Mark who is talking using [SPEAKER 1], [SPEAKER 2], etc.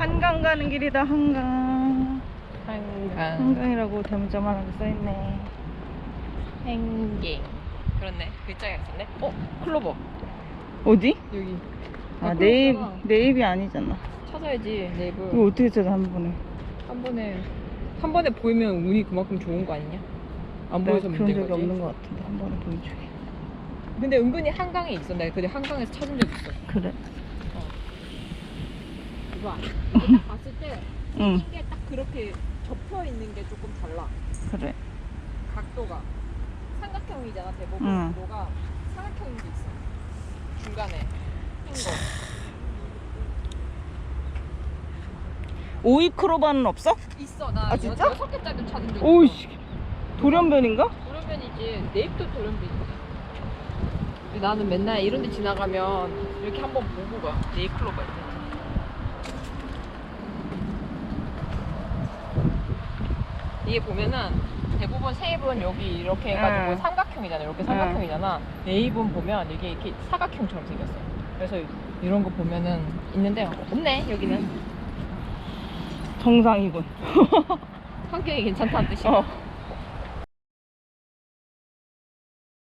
[SPEAKER 1] 한강 가는 길이다 한강
[SPEAKER 2] 한강
[SPEAKER 1] 한강이라고 대문자만하게 써있네
[SPEAKER 2] 행ging 그렇네 글자가 있었네 어? 클로버
[SPEAKER 1] 어디?
[SPEAKER 2] 여기
[SPEAKER 1] 아
[SPEAKER 2] 아,
[SPEAKER 1] 네이비
[SPEAKER 2] 그렇구나.
[SPEAKER 1] 네이비 아니잖아
[SPEAKER 2] 찾아야지 네이버
[SPEAKER 1] 이거 어떻게 찾아 한 번에
[SPEAKER 2] 한 번에 한 번에 보이면 운이 그만큼 좋은 거 아니냐? 안 보여서
[SPEAKER 1] 그런 적이
[SPEAKER 2] 거지.
[SPEAKER 1] 없는 것 같은데 한 번에 적이
[SPEAKER 2] 근데 은근히 한강에. 내가 그때 한강에서 찾은 적 있어.
[SPEAKER 1] 그래
[SPEAKER 2] 이거 딱 봤을
[SPEAKER 1] 때응
[SPEAKER 2] 생긴 게딱 그렇게 접혀 있는 게 조금 달라.
[SPEAKER 1] 그래
[SPEAKER 2] 각도가 삼각형이잖아 대부분
[SPEAKER 1] 응.
[SPEAKER 2] 각도가 삼각형인 게 있어. 중간에 흰 거.
[SPEAKER 1] 오이 크로바는 없어?
[SPEAKER 2] 있어. 나
[SPEAKER 1] 아, 진짜?
[SPEAKER 2] 여- 여섯 개짜리 찾은 적 있어.
[SPEAKER 1] 오이씨 돌연변인가?
[SPEAKER 2] 돌연변이지. 네잎도 돌연변이지. 근데 나는 맨날 이런 데 지나가면 이렇게 한번 보고 가. 네잎 클로버 있지. 이게 보면은 대부분 세잎은 여기 이렇게 해가지고
[SPEAKER 1] 응.
[SPEAKER 2] 삼각형이잖아. 이렇게 삼각형이잖아. 네잎은 보면 이게 이렇게 사각형처럼 생겼어. 그래서 이런 거 보면은 있는데 없네 여기는
[SPEAKER 1] 정상이군
[SPEAKER 2] 환경이 괜찮다는 뜻이야.
[SPEAKER 1] 어